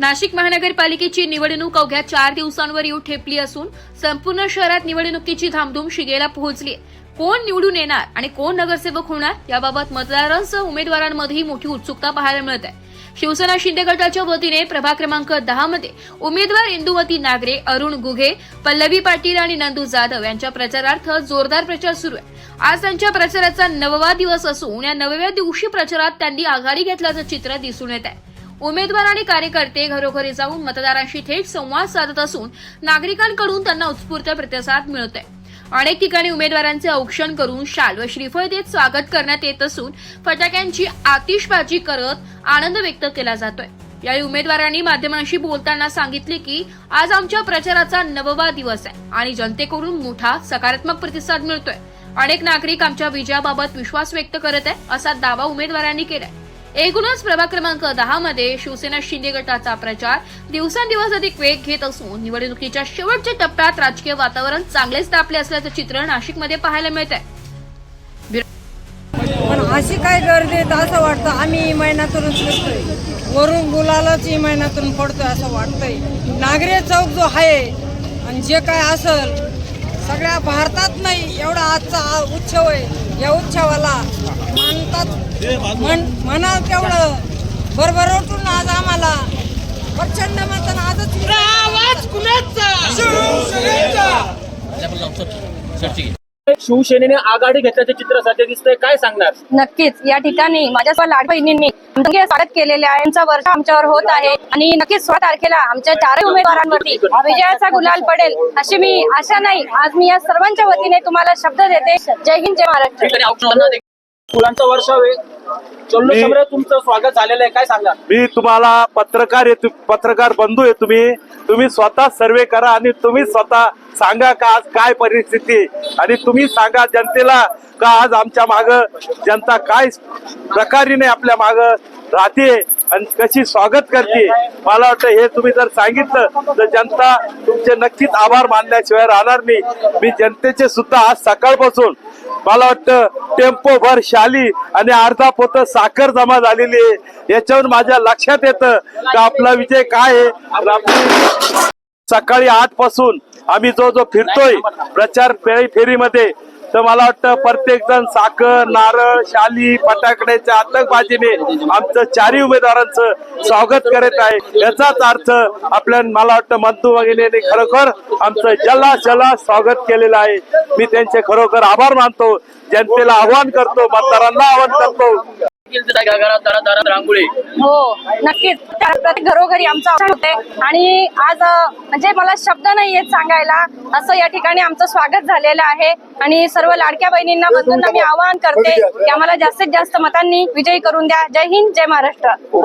नाशिक महानगरपालिकेची निवडणूक अवघ्या चार दिवसांवर येऊ ठेपली असून संपूर्ण शहरात निवडणुकीची धामधूम शिगेला पोहोचली कोण निवडून येणार आणि कोण नगरसेवक होणार याबाबत मतदारांसह उमेदवारांमध्येही मोठी उत्सुकता पाहायला मिळत आहे. शिवसेना शिंदे गटाच्या वतीने प्रभाग क्रमांक दहा मध्ये उमेदवार इंदुमती नागरे अरुण गुघे पल्लवी पाटील आणि नंदू जाधव यांच्या प्रचारार्थ जोरदार प्रचार सुरू आहे. आज त्यांच्या प्रचाराचा नववा दिवस असून या नवव्या दिवशी प्रचारात त्यांनी आघाडी घेतल्याचं चित्र दिसून येत आहे. उमेदवार आणि कार्यकर्ते घरोघरी जाऊन मतदारांशी थेट संवाद साधत असून नागरिकांकडून त्यांना उत्स्फूर्त प्रतिसाद मिळत आहे अनेक ठिकाणी उमेदवारांचे औक्षण करून शाल व श्रीफळ देत स्वागत करण्यात येत असून फटाक्यांची आतिषबाजी करत आनंद व्यक्त केला जातोय. यावेळी उमेदवारांनी माध्यमांशी बोलताना सांगितले की आज आमच्या प्रचाराचा नववा दिवस आहे आणि जनतेकडून मोठा सकारात्मक प्रतिसाद मिळतोय. अनेक नागरिक आमच्या विजयाबाबत विश्वास व्यक्त करत आहे असा दावा उमेदवारांनी केलाय. एकूणच प्रभाग क्रमांक दहा मध्ये शिवसेना शिंदे गटाचा प्रचार दिवसेंदिवस अधिक वेग घेत असून निवडणुकीच्या शेवटच्या टप्प्यात राजकीय वातावरण चांगलेच तापले असल्याचं चित्र नाशिकमध्ये पाहायला मिळत आहे पण अशी काय गर्दी तर असं वाटतं आम्ही महिन्यातून फिरतोय वरून गुलालाच महिन्यातून पडतोय असं वाटतंय. नागरे चौक जो आहे आणि जे काय असल सगळ्या भारतात नाही एवढा आजचा उत्सव आहे या उत्सवाला म्हण म्हणाल तेवढं. भरभरोटून आज आम्हाला. प्रचंड मतानं आजच आवाज शिवसेनेने आघाडी घेतल्याचे चित्र सध्या दिसतंय. काय सांगणार? नक्कीच. या ठिकाणी माझ्या सर्व लाड बहिणींनी स्वागत केलेले आहे. यांचा वर्ष आमच्यावर होत आहे. आणि नक्कीच सोळा तारखेला आमच्या चारही उमेदवारांवरती विजयाचा गुलाल पडेल अशी मी आशा नाही. आज मी या सर्वांच्या वतीने तुम्हाला शब्द देते. जय हिंद जय महाराष्ट्र. फुलांचा वर्षाव आहे चल्लो मी- सम्राट तुमचं स्वागत झालेलं आहे. काय सांगा? मी तुम्हाला पत्रकार आहे तु- पत्रकार बंधू आहे तुम्ही. तुम्ही स्वतः सर्वे करा आणि तुम्ही स्वतः सांगा का आज काय परिस्थिती आहे? आणि तुम्ही सांगा जनतेला का आज आमच्या माग जनता काय प्रकारीने आपल्या माग राहते आणि कशी स्वागत करते? मला वाटतं हे तुम्ही जर सांगितलं तर जनता तुमचे नक्कीच आभार मानल्याशिवाय राहणार नाही. मी जनतेचे सुद्धा आज सकाळपासून मला वाटतं टेम्पो भर शाली आणि अर्धा पोत साखर जमा झालेली आहे. याच्यावर माझ्या लक्षात येतं का आपला विजय काय आहे? सकाळी आठपासून आम्ही जो जो फिरतोय प्रचार फेरी फेरीमध्ये तर मला वाटतं प्रत्येक जण साखर नारळ शाली फटाकड्याच्या आतंकबाजीने आमचं चारही उमेदवारांचं स्वागत करत आहे. याचाच अर्थ आपल्या मला वाटतं मंतू वगैरे खरोखर आमचं जला जला स्वागत केलेलं आहे. मी त्यांचे खरोखर आभार मानतो. जनतेला आव्हान करतो मतदारांना आवाहन करतो. रांगोळी. हो नक्कीच. त्या- प्रत्येक घरोघरी आमचं होते आणि आज म्हणजे मला शब्द नाही येत सांगायला. असं या ठिकाणी आमचं स्वागत झालेलं आहे. आणि सर्व लाडक्या बहिणींना बंधूंना मी आवाहन करते की आम्हाला जास्तीत जास्त मतांनी विजयी करून द्या. जय हिंद जय महाराष्ट्र.